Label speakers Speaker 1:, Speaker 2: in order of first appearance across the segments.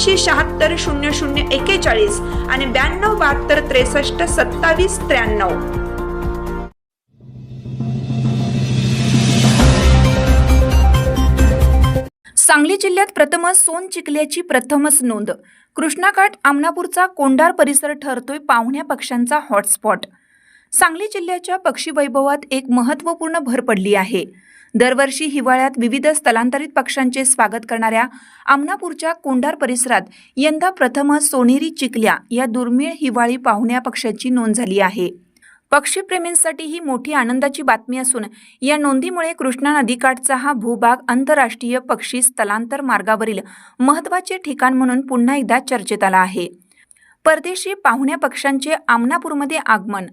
Speaker 1: ऐंशी शहात्तर शून्य शून्य एकेचाळीस आणि ब्याण्णव बहात्तर त्रेसष्ट सत्तावीस त्र्याण्णव. सांगली जिल्ह्यात प्रथमच सोन चिखल्याची प्रथमच नोंद. कृष्णाकाठ आमनापूरचा कोंडार परिसर ठरतोय पाहुण्या पक्ष्यांचा हॉटस्पॉट. सांगली जिल्ह्याच्या पक्षी वैभवात एक महत्त्वपूर्ण भर पडली आहे. दरवर्षी हिवाळ्यात विविध स्थलांतरित पक्ष्यांचे स्वागत करणाऱ्या आमनापूरच्या कोंडार परिसरात यंदा प्रथमच सोनेरी चिकल्या या दुर्मिळ हिवाळी पाहुण्या पक्ष्याची नोंद झाली आहे. पक्षीप्रेमींसाठी ही मोठी आनंदाची बातमी असून या नोंदीमुळे कृष्णा नदीकाठचा हा भूभाग आंतरराष्ट्रीय पक्षी स्थलांतर मार्गावरील महत्त्वाचे ठिकाण म्हणून पुन्हा एकदा चर्चेत आला आहे. परदेशी पाहुण्या पक्ष्यांचे आमनापूरमध्ये आगमन.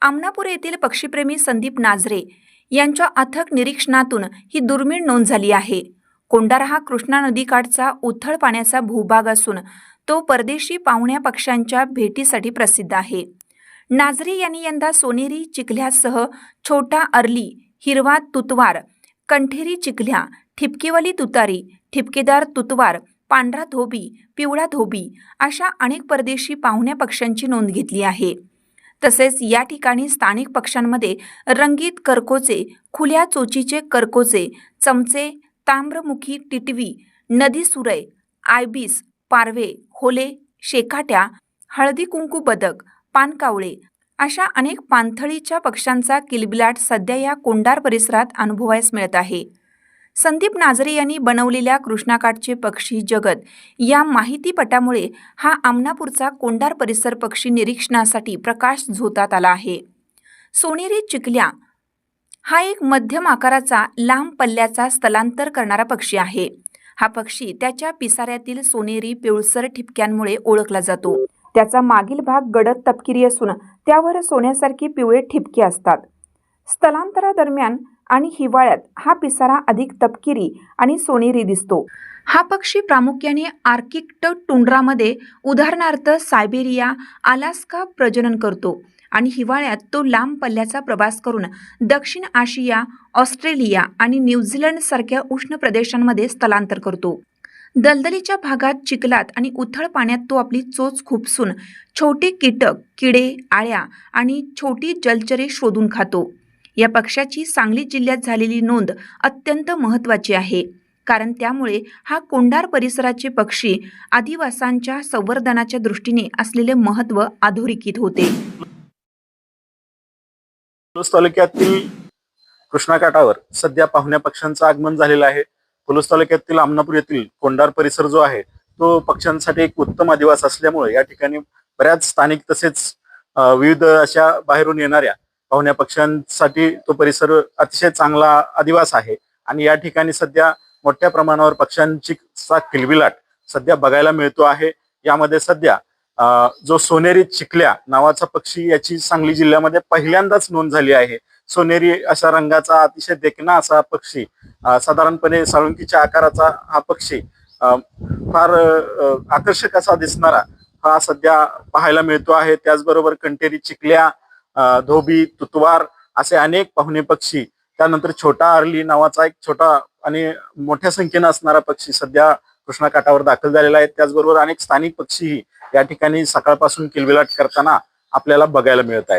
Speaker 1: आमनापूर येथील पक्षीप्रेमी संदीप नाझरे यांच्या अथक निरीक्षणातून ही दुर्मिळ नोंद झाली आहे. कोंडारा हा कृष्णा नदीकाठचा उथळ पाण्याचा भूभाग असून तो परदेशी पाहुण्या पक्ष्यांच्या भेटीसाठी प्रसिद्ध आहे. नाझरी यांनी यंदा सोनेरी चिखल्यासह छोटा अर्ली हिरवा तुतवार कंठेरी चिखल्या ठिपकेवाली तुतारी ठिपकेदार तुतवार पांढरा धोबी पिवळा धोबी अशा अनेक परदेशी पाहुण्या पक्ष्यांची नोंद घेतली आहे. तसेच या ठिकाणी स्थानिक पक्ष्यांमध्ये रंगीत करकोचे खुल्या चोचीचे करकोचे चमचे ताम्रमुखी टिटवी नदी सुरय आयबीस पारवे होले शेकाट्या हळदी कुंकू बदक पानकावळे अशा अनेक पाणथळीच्या पक्ष्यांचा किलबिलाट सध्या या कोंडार परिसरात अनुभवायस मिळत आहे. संदीप नाझरे यांनी बनवलेल्या कृष्णाकाठचे पक्षी जगत या माहितीपटामुळे हा आमनापूरचा कोंडार परिसर पक्षी निरीक्षणासाठी प्रकाश झोतात आला आहे. सोनेरी चिकल्या हा एक मध्यम आकाराचा लांब पल्ल्याचा स्थलांतर करणारा पक्षी आहे. हा पक्षी त्याच्या पिसाऱ्यातील सोनेरी पिवळसर ठिपक्यांमुळे ओळखला जातो. त्याचा मागील भाग गडद तपकिरी असून त्यावर सोन्यासारखी पिवळे ठिपके असतात. स्थलांतरादरम्यान आणि हिवाळ्यात हा पिसारा अधिक तपकिरी आणि सोनेरी दिसतो. हा पक्षी प्रामुख्याने आर्किक्ट टुंड्रामध्ये उदाहरणार्थ सायबेरिया आलास्का प्रजनन करतो आणि हिवाळ्यात तो लांब पल्ल्याचा प्रवास करून दक्षिण आशिया ऑस्ट्रेलिया आणि न्यूझीलंडसारख्या उष्ण प्रदेशांमध्ये स्थलांतर करतो. दलदलीच्या भागात चिखलात आणि उथळ पाण्यात तो आपली चोच खुपसून छोटे कीटक किडे आळ्या आणि छोटी जलचरे शोधून खातो. या पक्षाची सांगली जिल्ह्यात झालेली नोंद अत्यंत महत्त्वाची आहे. कारण त्यामुळे हा कोंडार परिसराचे पक्षी आदिवासांच्या संवर्धनाच्या दृष्टीने असलेले महत्त्व अधोरेखित होते.
Speaker 2: पुलूस तालुक्यातील कृष्णाकाठावर सध्या पाहुण्या पक्ष्यांचं आगमन झालेलं आहे. पुलूस तालुक्यातील आमनापूर येथील कोंडार परिसर जो आहे तो पक्ष्यांसाठी एक उत्तम अधिवास असल्यामुळे या ठिकाणी बऱ्याच स्थानिक तसेच विविध अशा बाहेरून येणाऱ्या पाहुण्या पक्ष्यांसाठी तो परिसर अतिशय चांगला अधिवास आहे. आणि या ठिकाणी सध्या मोठ्या प्रमाणावर पक्ष्यांची चा किलबिलाट सध्या बघायला मिळतो आहे. यामध्ये सध्या जो सोनेरी चिखल्या नावाचा पक्षी याची सांगली जिल्ह्यामध्ये पहिल्यांदाच नोंद झाली आहे. सोनेरी अशा रंगाचा अतिशय देखणा असा पक्षी साधारणपणे साळुंकीच्या आकाराचा हा पक्षी फार आकर्षक असा दिसणारा हा सध्या पाहायला मिळतो आहे. त्याचबरोबर कंटेरी चिखल्या धोबी तुतवार असे अनेक पाहुणे पक्षी त्यानंतर छोटा अर्ली नावाचा एक छोटा आणि मोठ्या संख्येनं असणारा पक्षी सध्या कृष्णाकाठावर दाखल झालेला आहे. त्याचबरोबर अनेक स्थानिक पक्षीही या ठिकाणी सकाळपासून किलबिलाट करताना आपल्याला बघायला मिळत आहेत.